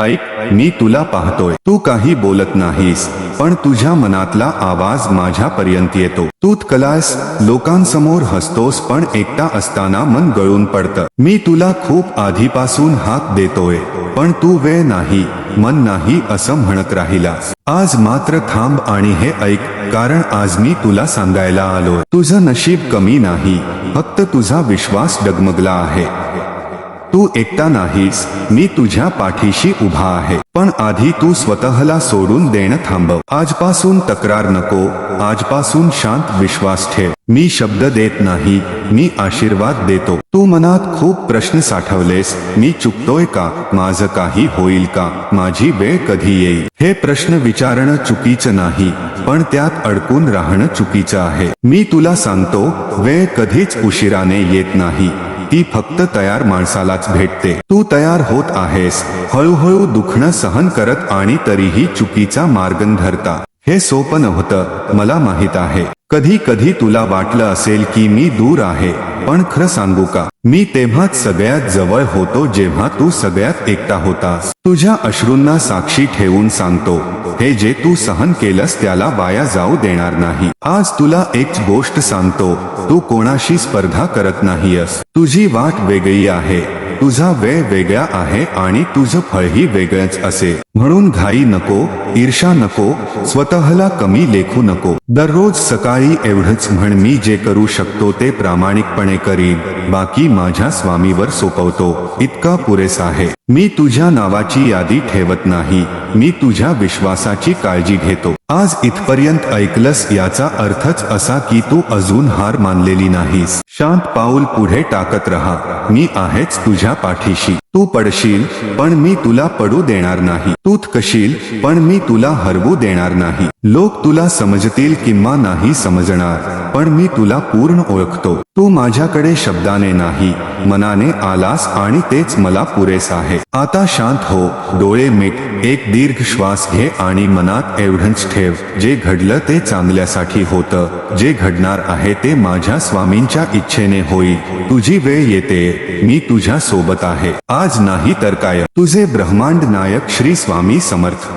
ऐक मी तुला पाहतोय. तू काही बोलत नाहीस पण तुझ्या मनातला आवाज माझ्यापर्यंत येतो. तू कलास लोकांसमोर हसतोस पण एकटा असताना मन गळून पडतं. मी तुला खूप आधीपासून हाक देतोय पण तू वेळ नाही मन नाही असं म्हणत राहिलास. आज मात्र थांब आणि हे ऐक कारण आज मी तुला सांगायला आलो तुझं नशीब कमी नाही फक्त तुझा विश्वास डगमगला आहे. तू एकटा नाहीस मी तुझ्या पाठीशी उभा आहे. पण आधी तू स्वतःला सोडून देणं थांबव. आजपासून तक्रार नको आजपासून शांत विश्वास ठेव. मी शब्द देत नाही मी आशीर्वाद देतो. तू मनात खूप प्रश्न साठवलेस मी चुकतोय का माझं काही होईल का माझी वेळ कधी येईल? हे प्रश्न विचारणं चुकीचं नाही पण त्यात अडकून राहणं चुकीचं आहे. मी तुला सांगतो वेळ कधीच उशिराने येत नाही. ती फक्त तयार माणसालाच भेटते. तू तयार होत आहेस. हळूहळू दुखणं सहन करत आणि तरीही चुकीचा मार्ग धरता. हे सोपं नव्हतं मला माहीत आहे. कधी कधी तुला वाटलं असेल की मी दूर आहे पण खरं सांगू का? मी तेव्हाच सगळ्यात जवळ होतो जेव्हा तू सगळ्यात एकटा होतास. तुझ्या अश्रूंना साक्षी ठेवून सांगतो. हे जे तू सहन केलंस त्याला वाया जाऊ देणार नाही. आज तुला एक गोष्ट सांगतो तू कोणाशी स्पर्धा करत नाहीयस. तुझी वाट वेगळी आहे. तुझा वेळ वेगळा आहे आणि तुझं फळही वेगळंच असे. म्हणून घाई नको ईर्षा नको स्वतःला कमी लेखू नको. दररोज सकाळी एवढंच म्हण मी जे करू शकतो ते प्रामाणिकपणे करीन. बाकी माझ्या स्वामीवर सोपवतो. इतका पुरेसा आहे. मी तुझ्या नावाची यादी ठेवत नाही. मी तुझ्या विश्वासाची काळजी घेतो. आज इथपर्यंत ऐकलंस याचा अर्थच असा की तू अजून हार मानलेली नाहीस. शांत पाऊल पुढे टाकत रहा. मी आहेच तुझ्या पाठीशी. तू पडशील पण मी तुला पडू देणार नाही. तू कशील पण मी तुला हरवू देणार नाही. लोक तुला समजतील किंवा नाही समजणार पण मी तुला पूर्ण ओळखतो. तू माझ्याकडे शब्दाने नाही मनाने आलास आणि तेच मला पुरेस आहे. आता शांत हो डोळे मिट एक दीर्घ श्वास घे आणि मनात एवढंच ठेव. जे घडलं ते चांगल्यासाठी होतं जे घडणार आहे ते माझ्या स्वामींच्या इच्छा इच्छेने होई. तुझी वेळ येते. मी तुझ्या सोबत आहे. आज नाही तर काय. तुझे ब्रह्मांड नायक श्री स्वामी समर्थ.